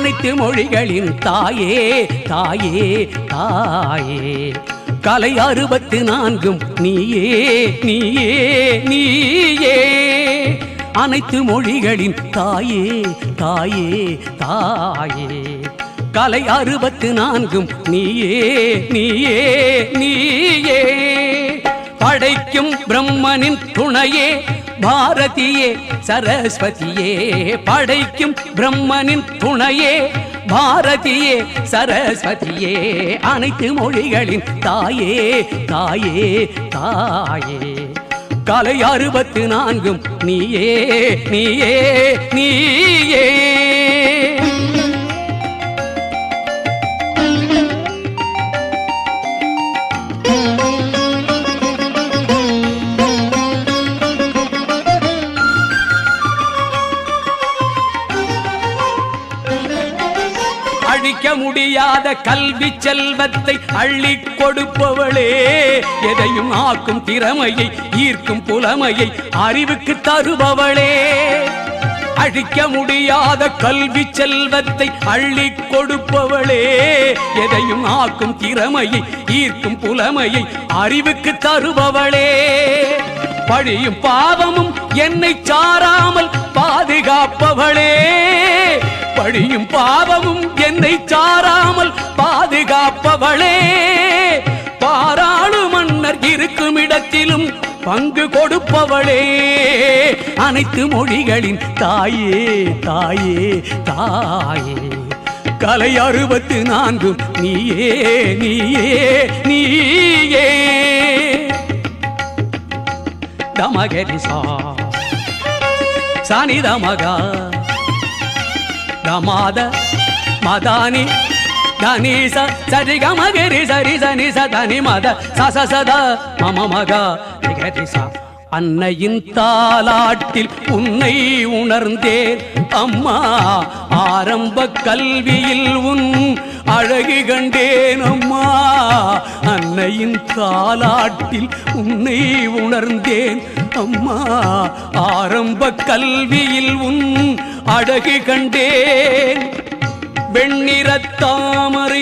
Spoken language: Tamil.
அனைத்து மொழிகளின் தாயே தாயே தாயே. கலை அறுபத்து நான்கும் நீயே நீயே நீயே. அனைத்து மொழிகளின் தாயே தாயே தாயே. கலை அறுபத்து நான்கும் நீயே நீயே நீயே. படைக்கும் பிரம்மனின் துணையே பாரதியே சரஸ்வதியே படைக்கும் பிரம்மனின் துணையே. பாரதியே சரஸ்வதியே அனைத்து மொழிகளின் தாயே தாயே தாயே. கலை அறுபத்து நான்கும் நீயே நீயே நீயே. அழிக்க முடியாத கல்வி செல்வத்தை அள்ளி கொடுப்பவளே. எதையும் ஆக்கும் திறமையை ஈர்க்கும் புலமையை அறிவுக்கு தருபவளே. அழிக்க முடியாத கல்வி செல்வத்தை அள்ளி கொடுப்பவளே. எதையும் ஆக்கும் திறமையை ஈர்க்கும் புலமையை அறிவுக்கு தருபவளே. பழியும் பாவமும் என்னை சாராமல் பாதுகாப்பவள். பழியும் பாவமும் என்னை சாராமல் பாதுகாப்பவளே. பாராளு மன்னர் இருக்கும் இடத்திலும் பங்கு கொடுப்பவளே. அனைத்து மொழிகளின் தாயே தாயே தாயே. கலை அறுபத்து நான்கும் நீயே நீயே நீயே. தமகரிசா சனிதமகா. பிரமாத மதானி தனிச சரிக மகிரி சரி சனி சதனி மத சசசத மம மக நிகதிசா அன்னையின் தாலாட்டில் உன்னை உணர்ந்தேன் அம்மா ஆரம்ப கல்வியில் உன் அழகு கண்டேன் அம்மா. அன்னையின் தாலாட்டில் உன்னை உணர்ந்தேன் அம்மா ஆரம்ப கல்வியில் உன் அழகு கண்டேன். வெண்ணிற தாமரை